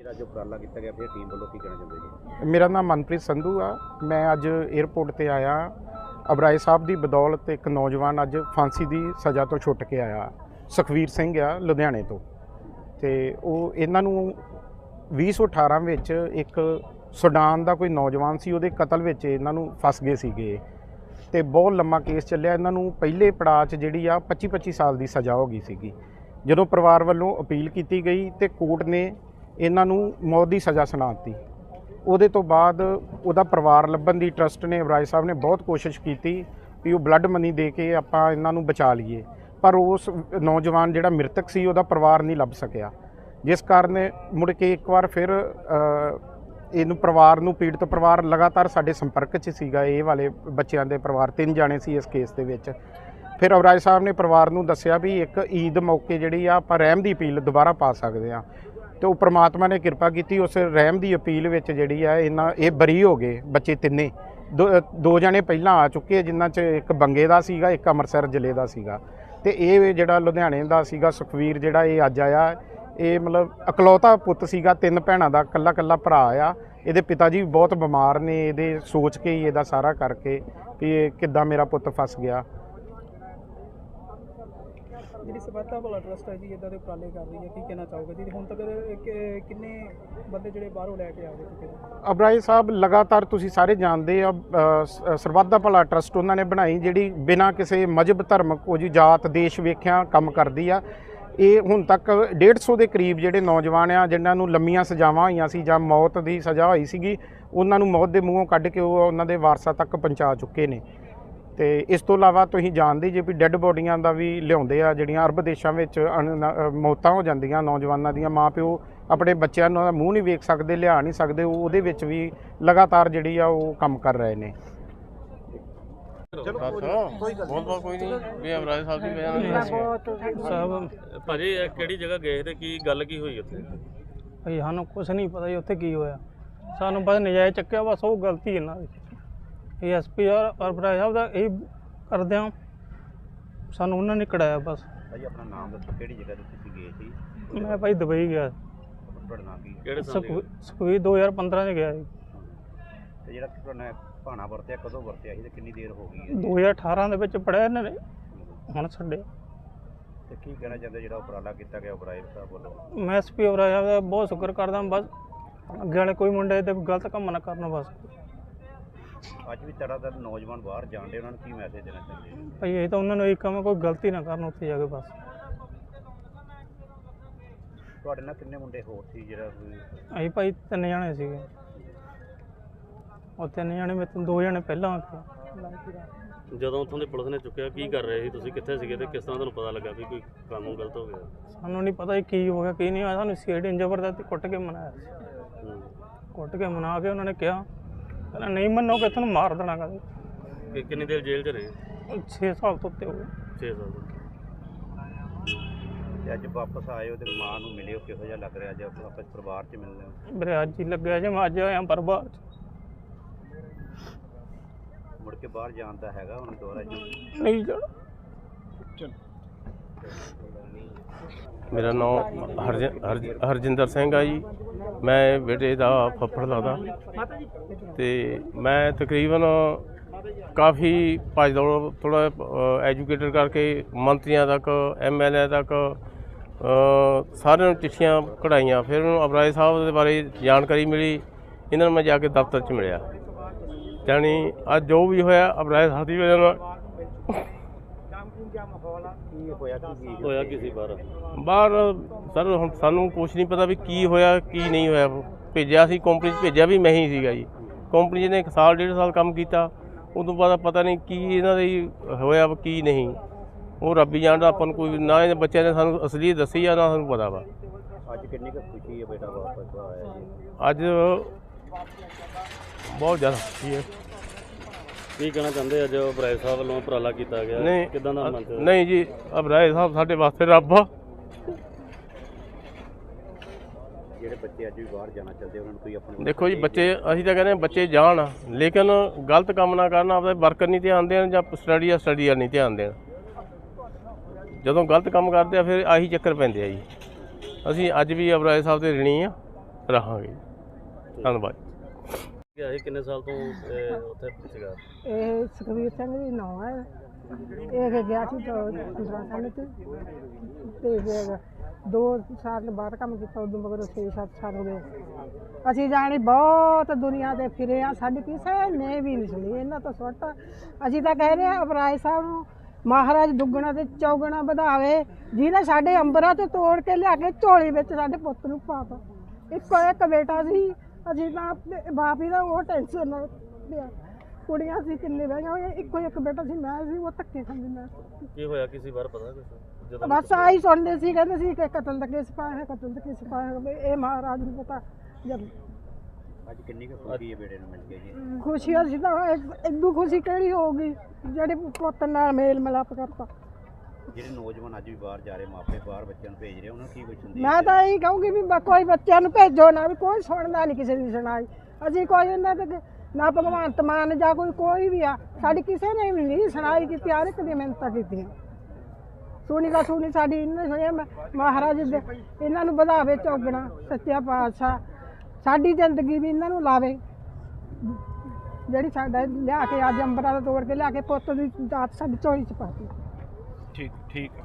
ਜਿਹੜਾ ਜੋ ਉਪਰਾਲਾ ਕੀਤਾ ਗਿਆ, ਫਿਰ ਟੀਮ ਵੱਲੋਂ ਕੀ ਕਹਿਣਾ ਚਾਹੁੰਦੇ ਜੀ? ਮੇਰਾ ਨਾਮ ਮਨਪ੍ਰੀਤ ਸੰਧੂ ਆ। ਮੈਂ ਅੱਜ 에ਅਰਪੋਰਟ ਤੇ ਆਇਆ। ਅਬਰਾਏ ਸਾਹਿਬ ਦੀ ਬਦੌਲਤ ਇੱਕ ਨੌਜਵਾਨ ਅੱਜ ਫਾਂਸੀ ਦੀ ਸਜ਼ਾ ਤੋਂ ਛੁੱਟ ਕੇ ਆਇਆ। ਸੁਖਵੀਰ ਸਿੰਘ ਆ, ਲੁਧਿਆਣੇ ਤੋਂ। ਤੇ ਉਹ ਇਹਨਾਂ ਨੂੰ 2018 ਵਿੱਚ ਇੱਕ ਸੁਡਾਨ ਦਾ ਕੋਈ ਨੌਜਵਾਨ ਸੀ, ਉਹਦੇ ਕਤਲ ਵਿੱਚ ਇਹਨਾਂ ਨੂੰ ਫਸ ਗਏ ਸੀਗੇ। ਤੇ ਬਹੁਤ ਲੰਮਾ ਕੇਸ ਚੱਲਿਆ। ਇਹਨਾਂ ਨੂੰ ਪਹਿਲੇ ਪੜਾਅ 'ਚ ਜਿਹੜੀ ਆ 25 25 ਸਾਲ ਦੀ ਸਜ਼ਾ ਹੋ ਗਈ ਸੀਗੀ। ਜਦੋਂ ਪਰਿਵਾਰ ਵੱਲੋਂ ਅਪੀਲ ਕੀਤੀ ਗਈ ਤੇ ਕੋਰਟ ਨੇ ਇਹਨਾਂ ਨੂੰ ਮੌਤ ਦੀ ਸਜ਼ਾ ਸੁਣਾਤੀ। ਉਹਦੇ ਤੋਂ ਬਾਅਦ ਉਹਦਾ ਪਰਿਵਾਰ ਲੱਭਣ ਦੀ ਟਰਸਟ ਨੇ ਅਬਰਾਜ ਸਾਹਿਬ ਨੇ ਬਹੁਤ ਕੋਸ਼ਿਸ਼ ਕੀਤੀ ਵੀ ਉਹ ਬਲੱਡ ਮਨੀ ਦੇ ਕੇ ਆਪਾਂ ਇਹਨਾਂ ਨੂੰ ਬਚਾ ਲਈਏ। ਪਰ ਉਸ ਨੌਜਵਾਨ ਜਿਹੜਾ ਮ੍ਰਿਤਕ ਸੀ, ਉਹਦਾ ਪਰਿਵਾਰ ਨਹੀਂ ਲੱਭ ਸਕਿਆ। ਜਿਸ ਕਾਰਨ ਮੁੜ ਕੇ ਇੱਕ ਵਾਰ ਫਿਰ ਇਹਨੂੰ ਪਰਿਵਾਰ ਨੂੰ, ਪੀੜਤ ਪਰਿਵਾਰ ਲਗਾਤਾਰ ਸਾਡੇ ਸੰਪਰਕ 'ਚ ਸੀਗਾ। ਇਹ ਵਾਲੇ ਬੱਚਿਆਂ ਦੇ ਪਰਿਵਾਰ, ਤਿੰਨ ਜਾਣੇ ਸੀ ਇਸ ਕੇਸ ਦੇ ਵਿੱਚ। ਫਿਰ ਅਬਰਾਜ ਸਾਹਿਬ ਨੇ ਪਰਿਵਾਰ ਨੂੰ ਦੱਸਿਆ ਵੀ ਇੱਕ ਈਦ ਮੌਕੇ ਜਿਹੜੀ ਆ, ਆਪਾਂ ਰਹਿਮ ਦੀ ਅਪੀਲ ਦੁਬਾਰਾ ਪਾ ਸਕਦੇ ਆ। ਤੇ ਉਹ ਪ੍ਰਮਾਤਮਾ ਨੇ ਕਿਰਪਾ ਕੀਤੀ ਉਸ ਰਹਿਮ ਦੀ ਅਪੀਲ ਵਿੱਚ ਜਿਹੜੀ ਆ ਇਹਨਾਂ ਇਹ ਬਰੀ ਹੋ ਗਏ ਬੱਚੇ ਤਿੰਨੇ। ਦੋ ਦੋ ਜਣੇ ਪਹਿਲਾਂ ਆ ਚੁੱਕੇ ਆ, ਜਿਨ੍ਹਾਂ 'ਚ ਇੱਕ ਬੰਗੇ ਦਾ ਸੀਗਾ ਇੱਕ ਅੰਮ੍ਰਿਤਸਰ ਜ਼ਿਲ੍ਹੇ ਦਾ ਸੀਗਾ। ਤੇ ਇਹ ਜਿਹੜਾ ਲੁਧਿਆਣੇ ਦਾ ਸੀਗਾ ਸੁਖਵੀਰ ਜਿਹੜਾ ਇਹ ਅੱਜ ਆਇਆ ਇਹ ਮਤਲਬ ਇਕਲੌਤਾ ਪੁੱਤ ਸੀਗਾ ਤਿੰਨ ਭੈਣਾਂ ਦਾ ਇਕੱਲਾ ਇਕੱਲਾ ਭਰਾ ਆ। ਇਹਦੇ ਪਿਤਾ ਜੀ ਵੀ ਬਹੁਤ ਬਿਮਾਰ ਨੇ ਇਹਦੇ ਸੋਚ ਕੇ ਹੀ ਇਹਦਾ ਸਾਰਾ ਕਰਕੇ ਵੀ ਇਹ ਕਿੱਦਾਂ ਮੇਰਾ ਪੁੱਤ ਫਸ ਗਿਆ। ਜਿਹੜੀ ਸਬੱਤਾ ਭਲਾ ਟਰਸਟ ਹੈ ਜੀ ਇਦਾਂ ਦੇ ਉਪਰਾਲੇ ਕਰ ਰਹੀ ਹੈ ਕੀ ਕਹਿਣਾ ਚਾਹੋਗੇ ਜੀ? ਹੁਣ ਤੱਕ ਕਿ- ਕਿੰਨੇ ਬੰਦੇ ਜਿਹੜੇ ਬਾਹਰੋਂ ਲੈ ਕੇ ਆ ਗਏ ਚੁੱਕੇ ਨੇ ਅਬਰਾਏ ਸਾਹਿਬ ਲਗਾਤਾਰ ਤੁਸੀਂ ਸਾਰੇ ਜਾਣਦੇ ਆ ਅ, ਸ- ਸਰਬੱਤ ਦਾ ਭਲਾ ਟਰਸਟ ਉਹਨਾਂ ਨੇ ਬਣਾਈ ਜਿਹੜੀ ਬਿਨਾਂ ਕਿਸੇ ਮਜਬ ਧਰਮ ਕੋਈ ਜਾਤ ਦੇਸ਼ ਵੇਖਿਆ ਕੰਮ ਕਰਦੀ ਆ। ਇਹ ਹੁਣ ਤੱਕ 150 ਦੇ ਕਰੀਬ ਜਿਹੜੇ ਨੌਜਵਾਨ ਆ ਜਿਨ੍ਹਾਂ ਨੂੰ ਲੰਮੀਆਂ ਸਜ਼ਾਵਾਂ ਹੋਈਆਂ ਸੀ ਜਾਂ ਮੌਤ ਦੀ ਸਜ਼ਾ ਹੋਈ ਸੀਗੀ ਉਹਨਾਂ ਨੂੰ ਮੌਤ ਦੇ ਮੂੰਹੋਂ ਕੱਢ ਕੇ ਉਹ ਉਹਨਾਂ ਦੇ ਵਾਰਸਾਂ ਤੱਕ ਪਹੁੰਚਾ ਚੁੱਕੇ ਨੇ। ਤੇ ਇਸ ਤੋਂ ਇਲਾਵਾ ਤੁਸੀਂ ਜਾਣਦੇ ਜੇ ਵੀ ਡੈੱਡ ਬੋਡੀਆਂ ਦਾ ਵੀ ਲਿਆਉਂਦੇ ਆ ਜਿਹੜੀਆਂ ਅਰਬ ਦੇਸ਼ਾਂ ਵਿੱਚ ਮੌਤਾਂ ਹੋ ਜਾਂਦੀਆਂ ਨੌਜਵਾਨਾਂ ਦੀਆਂ ਮਾਪਿਓ ਆਪਣੇ ਬੱਚਿਆਂ ਨੂੰ ਮੂੰਹ ਨਹੀਂ ਵੇਖ ਸਕਦੇ ਲਿਆ ਨਹੀਂ ਸਕਦੇ ਉਹ ਉਹਦੇ ਵਿੱਚ ਵੀ ਲਗਾਤਾਰ ਜਿਹੜੀ ਆ ਉਹ ਕੰਮ ਕਰ ਰਹੇ ਨੇ। ਬਹੁਤ ਬਹੁਤ ਕੋਈ ਨਹੀਂ। ਵੀ ਅਮਰਾਜ ਸਾਹਿਬ ਦੀ ਨਾਲ ਸਾਹਿਬ ਭਾਜੀ ਇਹ ਕਿਹੜੀ ਜਗ੍ਹਾ ਗਏ ਤੇ ਕੀ ਗੱਲ ਕੀ ਹੋਈ ਉੱਥੇ? ਭਈ ਸਾਨੂੰ ਕੁਝ ਨਹੀਂ ਪਤਾ ਜੀ ਉੱਥੇ ਕੀ ਹੋਇਆ। ਸਾਨੂੰ ਬਸ ਨਜਾਇਜ਼ ਚੱਕਿਆ ਬਸ ਉਹ ਗਲਤੀ ਇਹਨਾਂ ਦੀ। ਐਸਪੀ ਔਰ ਅਰਪਰਾਜ ਸਾਹਿਬ ਦਾ ਇਹ ਕਰਦੇ ਆ ਸਾਨੂੰ ਉਹਨਾਂ ਨੇ ਕਢਾਇਆ ਬਸ। ਭਾਈ ਆਪਣਾ ਨਾਮ ਦੱਸੋ ਕਿਹੜੀ ਜਗ੍ਹਾ ਤੇ ਤੁਸੀਂ ਗਏ ਸੀ? ਮੈਂ ਭਾਈ ਦੁਬਈ ਗਿਆ। ਤੁਹਾਡਾ ਨਾਮ ਕੀ ਕਿਹੜੇ ਸਾਲ ਦੀ ਸਕੂ- ਸੁਖਬੀਰ 2015 ਚ ਗਿਆ ਜੀ ਤੇ ਜਿਹੜਾ ਤੁਹਾਡਾ ਭਾਣਾ ਵਰਤਿਆ ਕਦੋਂ ਵਰਤਿਆ ਸੀ ਤੇ ਕਿੰਨੀ ਦੇਰ ਹੋ ਗਈ ਹੈ? 2018 ਦੇ ਵਿੱਚ ਪੜਿਆ ਇਹਨਾਂ ਨੇ। ਹੁਣ ਛੱਡੇ। ਤੇ ਕੀ ਕਹਿਣਾ ਚਾਹੁੰਦੇ ਜਿਹੜਾ ਉਪਰਾਲਾ ਕੀਤਾ ਗਿਆ ਉਪਰਾਇਬ ਸਾਹਿਬ ਵੱਲੋਂ? ਮੈਂ ਐਸਪੀ ਸਾਹਿਬ ਦਾ ਬਹੁਤ ਸ਼ੁਕਰ ਕਰਦਾ ਬਸ ਅੱਗੇ ਵਾਲੇ ਕੋਈ ਮੁੰਡੇ ਤੇ ਗਲਤ ਕੰਮ ਨਾ ਕਰਨ ਬਸ। ਅੱਜ ਵੀ ਤੜਾ ਦਾ ਨੌਜਵਾਨ ਬਾਹਰ ਜਾਣਦੇ ਉਹਨਾਂ ਨੂੰ ਕੀ ਮੈਸੇਜ ਦੇਣਾ ਚਾਹੁੰਦੇ ਹੋ? ਭਾਈ ਇਹ ਤਾਂ ਉਹਨਾਂ ਨੂੰ ਇਹ ਕੰਮ ਹੈ, ਕੋਈ ਗਲਤੀ ਨਾ ਕਰਨ ਉੱਥੇ ਜਾ ਕੇ ਬਸ। ਤੁਹਾਡੇ ਨਾਲ ਕਿੰਨੇ ਮੁੰਡੇ ਹੋਰ ਸੀ ਜਿਹੜਾ ਕੋਈ ਅਸੀਂ ਭਾਈ ਤਿੰਨ ਜਣੇ ਸੀਗੇ। ਉਹ ਤਿੰਨ ਜਣੇ ਮੇਰੇ ਤੋਂ ਦੋ ਜਣੇ ਪਹਿਲਾਂ ਆ ਗਏ ਜਦੋਂ ਉੱਥੋਂ ਦੀ ਪੁਲਿਸ ਨੇ ਚੁੱਕਿਆ ਕੀ ਕਰ ਰਹੇ ਸੀ? ਤੁਸੀਂ ਕਿੱਥੇ ਸੀਗੇ ਤੇ ਕਿਸ ਤਰ੍ਹਾਂ ਤੁਹਾਨੂੰ ਪਤਾ ਲੱਗਾ ਵੀ ਕੋਈ ਕੰਮ ਗਲਤ ਹੋ ਗਿਆ? ਸਾਨੂੰ ਨਹੀਂ ਪਤਾ ਕੀ ਹੋ ਗਿਆ ਕੀ ਨਹੀਂ ਹੋਇਆ। ਸਾਨੂੰ ਸੀਆਈਡੀ ਜ਼ਬਰਦਸਤੀ ਕੁੱਟ ਕੇ ਮਨਾਇਆ ਸੀ। ਹੂੰ। ਕੁੱਟ ਕੇ ਮਨਾ ਕੇ ਉਹਨਾਂ ਨੇ ਕਿਹਾ ਕਹਿੰਦਾ ਨਹੀਂ ਮੰਨੋਗੇ ਤੁਹਾਨੂੰ ਮਾਰ ਦੇਣਾ ਕਹਿੰਦੇ ਕਿ ਕਿੰਨੀ ਦੇਰ ਜੇਲ੍ਹ 'ਚ ਰਹੇ? 6 ਸਾਲ ਤੋਂ ਉੱਤੇ ਹੋ ਗਏ। 6 ਸਾਲ ਤੋਂ। ਅੱਜ ਵਾਪਸ ਆਏ ਹੋ ਤੇ ਮਾਂ ਨੂੰ ਮਿਲੇ ਹੋ ਕਿਹੋ ਜਿਹਾ ਲੱਗ ਰਿਹਾ? ਅੱਜ ਵਾਪਸ ਪਰਿਵਾਰ 'ਚ ਮਿਲਦੇ ਹੋ? ਮੇਰੇ ਅੱਜ ਹੀ ਲੱਗਿਆ ਜੇ ਮੈਂ ਅੱਜ ਆਇਆ ਬਰਬਾਦ ਮੁੜ ਕੇ ਬਾਹਰ ਜਾਣ ਦਾ ਹੈਗਾ ਹੁਣ ਦੁਬਾਰਾ? ਜੀ ਨਹੀਂ ਜਾਣਾ। ਮੇਰਾ ਨਾਮ ਹਰਜਿੰਦਰ ਸਿੰਘ ਆ ਜੀ। ਮੈਂ ਬੇਟੇ ਦਾ ਫੱਫੜ ਲੱਗਦਾ। ਤੇ ਮੈਂ ਤਕਰੀਬਨ ਕਾਫੀ ਭੱਜ ਦੌੜ ਥੋੜਾ ਐਜੂਕੇਟਡ ਕਰਕੇ ਮੰਤਰੀਆਂ ਤੱਕ ਐਮਐਲਏ ਤੱਕ ਸਾਰਿਆਂ ਨੂੰ ਚਿੱਠੀਆਂ ਕਢਾਈਆਂ। ਫਿਰ ਉਹਨੂੰ ਅਬਰਾਏ ਸਾਹਿਬ ਦੇ ਬਾਰੇ ਜਾਣਕਾਰੀ ਮਿਲੀ। ਇਹਨਾਂ ਨੂੰ ਮੈਂ ਜਾ ਕੇ ਦਫ਼ਤਰ 'ਚ ਮਿਲਿਆ। ਜਾਣੀ ਅੱਜ ਜੋ ਵੀ ਹੋਇਆ, ਅਬਰਾਏ ਸਾਹਿਬ ਦੀ ਵਜ੍ਹਾ ਨਾਲ ਕੀ ਹੋਇਆ ਕੀ ਕੀ ਹੋਇਆ ਕੀ ਸੀ ਬਾਹਰ? ਬਾਹਰ ਸਰ ਹੁਣ ਸਾਨੂੰ ਕੁਝ ਨਹੀਂ ਪਤਾ ਵੀ ਕੀ ਹੋਇਆ ਕੀ ਨਹੀਂ ਹੋਇਆ। ਭੇਜਿਆ ਸੀ ਕੰਪਨੀ 'ਚ ਭੇਜਿਆ ਵੀ ਮੈਂ ਹੀ ਸੀਗਾ ਜੀ। ਕੰਪਨੀ ਨੇ ਇੱਕ ਸਾਲ ਡੇਢ ਸਾਲ ਕੰਮ ਕੀਤਾ। ਉਦੋਂ ਬਾਅਦ ਪਤਾ ਨਹੀਂ ਕੀ ਇਹਨਾਂ ਦੇ ਹੋਇਆ ਕੀ ਨਹੀਂ। ਉਹ ਰੱਬੀ ਜਾਣਦਾ ਆਪਾਂ ਨੂੰ ਕੋਈ ਨਾ ਇਹ ਬੱਚਿਆਂ ਨੇ ਸਾਨੂੰ ਅਸਲੀ ਦੱਸੀ ਆ ਨਾ ਸਾਨੂੰ ਪਤਾ ਵਾ। ਅੱਜ ਕਿੰਨੀ ਕੁ ਖੁਸ਼ੀ ਹੈ ਬੇਟਾ ਵਾਪਸ ਆਇਆ ਜੀ? ਅੱਜ ਬਹੁਤ ਜ਼ਿਆਦਾ ਖੁਸ਼ੀ ਹੈ। ਕੀ ਕਹਿਣਾ ਚਾਹੁੰਦੇ ਅੱਜ ਬਰਾਏ ਸਾਹਿਬ ਵੱਲੋਂ ਉਪਰਾਲਾ ਕੀਤਾ ਗਿਆ? ਨਹੀਂ ਕਿਦਾਂ ਦਾ ਮੰਨਦੇ ਹੋ? ਨਹੀਂ ਜੀ ਅਬਰਾਏ ਸਾਹਿਬ ਸਾਡੇ ਵਾਸਤੇ ਰੱਬ ਆ। ਜਿਹੜੇ ਬੱਚੇ ਅੱਜ ਵੀ ਬਾਹਰ ਜਾਣਾ ਚਾਹੁੰਦੇ ਉਹਨਾਂ ਨੂੰ ਕੋਈ ਆਪਣੇ ਦੇਖੋ ਜੀ ਬੱਚੇ ਅਸੀਂ ਤਾਂ ਕਹਿੰਦੇ ਹਾਂ ਬੱਚੇ ਜਾਣ ਲੇਕਿਨ ਗਲਤ ਕੰਮ ਨਾ ਕਰਨ ਆਪਦੇ ਵਰਕਰ ਨਹੀਂ ਧਿਆਨ ਦੇਣ ਜਾਂ ਸਟੱਡੀ ਆ ਸਟੱਡੀ ਆ ਨਹੀਂ ਧਿਆਨ ਦੇਣ। ਜਦੋਂ ਗਲਤ ਕੰਮ ਕਰਦੇ ਆ ਫਿਰ ਆਹੀ ਚੱਕਰ ਪੈਂਦੇ ਆ ਜੀ। ਅਸੀਂ ਅੱਜ ਵੀ ਅਬਰਾਏ ਸਾਹਿਬ ਦੇ ਰਣੀ ਆ ਰਹਾਂਗੇ ਧੰਨਵਾਦ। ਕਿ ਇਹ ਕਿੰਨੇ ਸਾਲ ਤੋਂ ਅਹ, ਉੱਥੇ ਸੀਗਾ? ਇਹ ਸੁਖਵੀਰ ਸਿੰਘ ਦੀ ਨਾਂ ਹੈ। ਇਹ ਗਿਆ ਸੀ ਤੋਂ 15 ਸਾਲ ਚ ਤੇ ਫਿਰ ਦੋ ਸਾਲ ਬਾਅਦ ਕੰਮ ਕੀਤਾ ਉਦੋਂ ਮਗਰ 6-7 ਸਾਲ ਹੋ ਗਏ। ਅਸੀਂ ਜਾਣੀ ਬਹੁਤ ਦੁਨੀਆ ਤੇ ਫਿਰੇ ਆ ਸਾਡੀ ਕਿਸੇ ਨੇ ਵੀ ਨਹੀਂ ਸੁਣੀ ਇਹਨਾਂ ਤੋਂ ਸੁੱਟ। ਅਸੀਂ ਤਾਂ ਕਹਿ ਰਹੇ ਆ ਅਬਰਾਏ ਸਾਹਿਬ ਨੂੰ ਮਹਾਰਾਜ ਦੁੱਗਣਾ ਤੇ ਚੌਗਣਾ ਵਧਾਵੇ ਜਿਹਨੇ ਸਾਡੇ ਅੰਬਰਾਂ ਤੋਂ ਤੋੜ ਕੇ ਲਿਆ ਕੇ ਝੋਲੀ ਵਿੱਚ ਸਾਡੇ ਪੁੱਤ ਨੂੰ ਪਾਤਾ ਇੱਕੋ ਇੱਕ ਬੇਟਾ ਸੀ ਅਸੀਂ ਤਾਂ ਆਪਣੇ ਬਾਪ ਹੀ ਦਾ ਉਹ ਟੈਨਸ਼ਨ ਨਾਲ ਲਿਆ। ਕੁੜੀਆਂ ਸੀ ਕਿੰਨੇ ਬਹਿਆਂ ਹੋਈਆਂ ਇੱਕੋ ਇੱਕ ਬੇਟਾ ਸੀ ਮੈਂ ਸੀ ਉਹ ਧੱਕੇ ਖਾਂਦੀ ਮੈਂ। ਕੀ ਹੋਇਆ ਕਿਸੇ ਵਾਰ ਪਤਾ ਕੁਛ? ਜਦੋਂ ਬਸ ਆਹੀ ਸੁਣਦੇ ਸੀ ਕਹਿੰਦੇ ਸੀ ਕਿ ਕਤਲ ਦਾ ਕੇਸ ਪਾਇਆ ਹੈ ਕਤਲ ਦਾ ਕੇਸ ਪਾਇਆ ਹੈ ਵੀ ਇਹ ਮਹਾਰਾਜ ਨੂੰ ਪਤਾ ਜਦ ਅੱਜ ਕਿੰਨੀ ਕੁ ਖੁਸ਼ੀ ਹੈ ਬੇੜੇ ਨੂੰ ਮਿਲ ਕੇ ਜੀ। ਖੁਸ਼ੀ ਅਸੀਂ ਤਾਂ ਇਦੋਂ ਖੁਸ਼ੀ ਕਿਹੜੀ ਹੋਊਗੀ ਜਿਹੜੇ ਪੁੱਤ ਨਾਲ ਮੇਲ ਮਿਲਾਪ ਕਰਤਾ ਜਿਹੜੇ ਨੌਜਵਾਨ ਅੱਜ ਵੀ ਬਾਹਰ ਜਾ ਰਹੇ ਮਾਪੇ ਬਾਹਰ ਬੱਚਿਆਂ ਨੂੰ ਭੇਜ ਰਹੇ ਉਹਨਾਂ ਨੂੰ ਕੀ ਕੁਝ ਸੰਦੇਸ਼ ਮੈਂ ਤਾਂ ਇਹੀ ਕਹੂੰਗੀ ਵੀ ਬ- ਕੋਈ ਬੱਚਿਆਂ ਨੂੰ ਭੇਜੋ ਨਾ ਵੀ ਕੋਈ ਸੁਣਦਾ ਨਹੀਂ ਕਿਸੇ ਦੀ ਸੁਣਾਈ। ਅਸੀਂ ਕੋਈ ਇਹਨਾਂ ਤੇ ਨਾ ਭਗਵੰਤ ਮਾਨ ਜਾਂ ਕੋਈ ਕੋਈ ਵੀ ਆ ਸਾਡੀ ਕਿਸੇ ਨੇ ਵੀ ਨਹੀਂ ਸੁਣਾਈ ਕੀਤੀ ਹਰ ਇੱਕ ਦੀ ਮਿਹਨਤਾਂ ਕੀਤੀਆਂ। ਸੁਣੀ ਦਾ ਸੁਣੀ ਸਾਡੀ ਇਹਨੇ ਸੁਣਿਆ ਮ- ਮਹਾਰਾਜ ਦੇ ਇਹਨਾਂ ਨੂੰ ਵਧਾਵੇ ਚੌਗਣਾ ਸੱਚਿਆ ਪਾਤਸ਼ਾਹ। ਸਾਡੀ ਜ਼ਿੰਦਗੀ ਵੀ ਇਹਨਾਂ ਨੂੰ ਲਾਵੇ। ਜਿਹੜੀ ਸਾਡਾ ਲਿਆ ਕੇ ਅੱਜ ਅੰਬਰਾਂ ਦਾ ਤੋੜ ਕੇ ਲਿਆ ਕੇ ਪੁੱਤ ਦੀ ਦਾਤ ਸਾਡੀ ਝੋਲੀ ਚ ਪਾਤੀ ਠੀਕ ਹੈ।